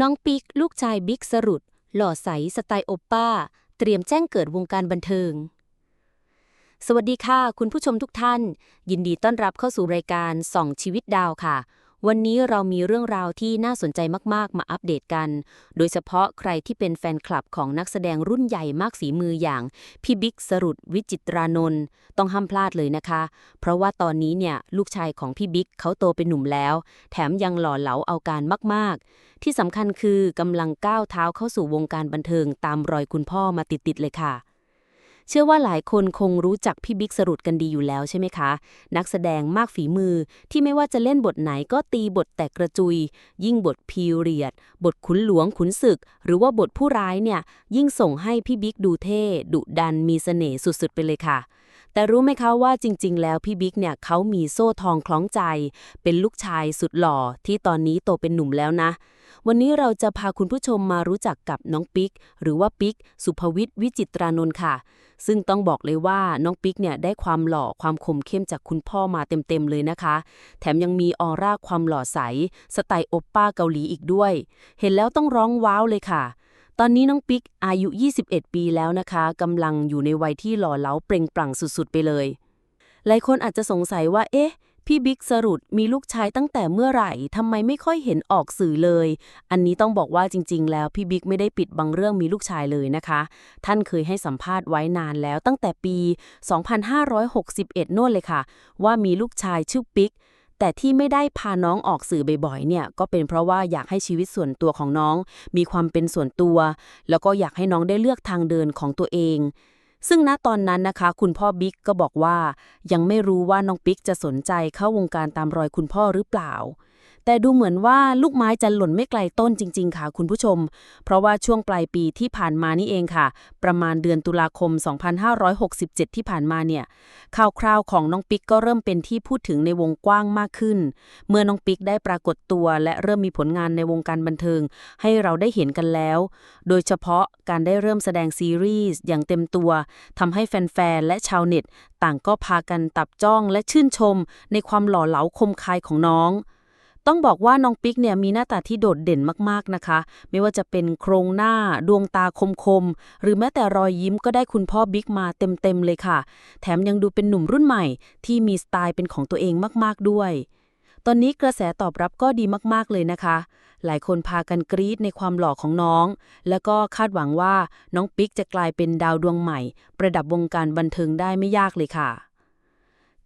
น้องปิ๊กลูกชายบิ๊กสรุด หล่อใสสไตล์โอปป้า เตรียมแจ้งเกิดวงการบันเทิง สวัสดีค่ะ คุณผู้ชมทุกท่าน ยินดีต้อนรับเข้าสู่รายการส่องชีวิตดาวค่ะ วันนี้เรามีเรื่องราวที่น่าสนใจมากๆ มาอัปเดตกัน โดยเฉพาะใครที่เป็นแฟนคลับของนักแสดงรุ่นใหญ่มากฝีมืออย่าง พี่บิ๊กสรุดวิจิตรานนท์ต้องห้ามพลาดเลยนะคะ เพราะว่าตอนนี้เนี่ยลูกชายของพี่บิ๊กเขาโตเป็นหนุ่มแล้ว แถมยังหล่อเหลาเอาการมากๆ ที่สำคัญคือกำลังก้าวเท้าเข้าสู่วงการบันเทิงตามรอยคุณพ่อมาติดๆเลยค่ะ เชื่อว่าหลายคนคงรู้จักพี่บิ๊กสรุดกันดีอยู่แล้วใช่ไหมคะ นักแสดงมากฝีมือที่ไม่ว่าจะเล่นบทไหนก็ตีบทแตกกระจุย ยิ่งบทพีเรียด บทขุนหลวงขุนศึก หรือว่าบทผู้ร้ายเนี่ย ยิ่งส่งให้พี่บิ๊กดูเท่ ดุดันมีเสน่ห์สุดๆไปเลยค่ะ แต่รู้ไหมคะว่าจริง ๆ แล้วพี่บิ๊กเนี่ยเขามีโซ่ทองคล้องใจ เป็นลูกชายสุดหล่อที่ตอนนี้โตเป็นหนุ่มแล้วนะ วันนี้เราจะพาคุณผู้ชมมารู้จักกับน้องปิ๊ก หรือว่าปิ๊ก สุภวิทย์วิจิตรานนท์ค่ะ ซึ่งต้องบอกเลยว่าน้องปิ๊กเนี่ยได้ความหล่อความคมเข้มจากคุณพ่อมาเต็มๆเลยนะคะ แถมยังมีออร่าความหล่อใส สไตล์โอปป้าเกาหลีอีกด้วย เห็นแล้วต้องร้องว้าวเลยค่ะ ตอนนี้น้องปิ๊กอายุ 21 ปีแล้วนะคะกำลังอยู่ในวัยที่หล่อเหลาเปล่งปลั่งสุดๆ ไปเลย หลายคนอาจจะสงสัยว่า เอ๊ะ พี่บิ๊กสรุดมีลูกชายตั้งแต่เมื่อไหร่ทำไมไม่ค่อยเห็นออกสื่อเลย อันนี้ต้องบอกว่าจริง ๆ แล้วพี่บิ๊กไม่ได้ปิดบังเรื่องมีลูกชายเลยนะคะ ท่านเคยให้สัมภาษณ์ไว้นานแล้วตั้งแต่ปี 2561 โน่นเลยค่ะ ว่ามีลูกชายชื่อปิ๊ก แต่ที่ไม่ได้พาน้องออกสื่อบ่อยๆเนี่ยก็เป็นเพราะว่าอยากให้ชีวิตส่วนตัวของน้อง มีความเป็นส่วนตัว แล้วก็อยากให้น้องได้เลือกทางเดินของตัวเอง ซึ่งณตอนนั้นนะคะ คุณพ่อบิ๊กก็บอกว่า ยังไม่รู้ว่าน้องปิ๊กจะสนใจเข้าวงการตามรอยคุณพ่อหรือเปล่า แต่ดูเหมือนว่าลูกไม้จะหล่นไม่ไกลต้นจริง ๆ ค่ะคุณผู้ชม เพราะว่าช่วงปลายปีที่ผ่านมานี่เองค่ะ ประมาณเดือนตุลาคม 2567 ที่ผ่านมาเนี่ย ข่าวคราวของน้องปิ๊กก็เริ่มเป็นที่พูดถึงในวงกว้างมากขึ้น เมื่อน้องปิ๊กได้ปรากฏตัว และเริ่มมีผลงานในวงการบันเทิง ให้เราได้เห็นกันแล้ว โดยเฉพาะการได้เริ่มแสดงซีรีส์อย่างเต็มตัวทำให้แฟนๆและชาวเน็ต ต่างก็พากันตับจ้องและชื่นชม ในความหล่อเหลาคมคายของน้อง ต้องบอกว่าน้องปิ๊กเนี่ยมีหน้าตาที่โดดเด่นมากๆนะคะ ไม่ว่าจะเป็นโครงหน้าดวงตาคมๆ หรือแม้แต่รอยยิ้มก็ได้คุณพ่อบิ๊กมาเต็มๆเลยค่ะ แถมยังดูเป็นหนุ่มรุ่นใหม่ ที่มีสไตล์เป็นของตัวเองมากๆด้วย ตอนนี้กระแสตอบรับก็ดีมากๆเลยนะคะ หลายคนพากันกรี๊ดในความหล่อของน้อง แล้วก็คาดหวังว่าน้องปิ๊กจะกลายเป็นดาวดวงใหม่ ประดับวงการบันเทิงได้ไม่ยากเลยค่ะ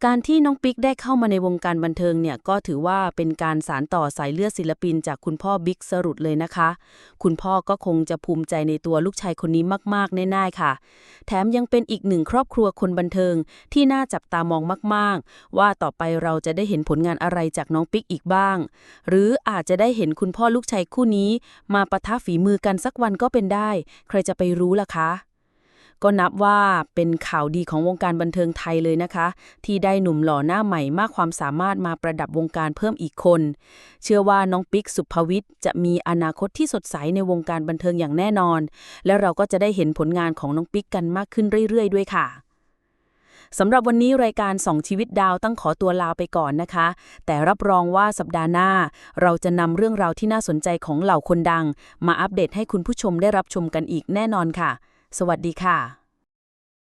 การที่น้องปิ๊กได้เข้ามาในวงการบันเทิงเนี่ยก็ถือว่าเป็นการสานต่อสายเลือดศิลปินจากคุณพ่อบิ๊กสรุดเลยนะคะ คุณพ่อก็คงจะภูมิใจในตัวลูกชายคนนี้มากๆแน่ๆค่ะ แถมยังเป็นอีกหนึ่งครอบครัวคนบันเทิงที่น่าจับตามองมากๆ ว่าต่อไปเราจะได้เห็นผลงานอะไรจากน้องปิ๊กอีกบ้าง หรืออาจจะได้เห็นคุณพ่อลูกชายคู่นี้ มาปะทะฝีมือกันสักวันก็เป็นได้ ใครจะไปรู้ล่ะคะ ก็นับว่าเป็นข่าวดีของวงการบันเทิงไทยเลยนะคะ ที่ได้หนุ่มหล่อหน้าใหม่มากความสามารถมาประดับวงการเพิ่มอีกคน เชื่อว่าน้องปิ๊กสุภวิทย์จะมีอนาคตที่สดใสในวงการบันเทิงอย่างแน่นอน และเราก็จะได้เห็นผลงานของน้องปิ๊กกันมากขึ้นเรื่อยๆ ด้วยค่ะสำหรับวันนี้รายการสองชีวิตดาวต้องขอตัวลาไปก่อนนะคะ แต่รับรองว่าสัปดาห์หน้า เราจะนำเรื่องราวที่น่าสนใจของเหล่าคนดัง มาอัปเดตให้คุณผู้ชมได้รับชมกันอีกแน่นอนค่ะ สวัสดีค่ะ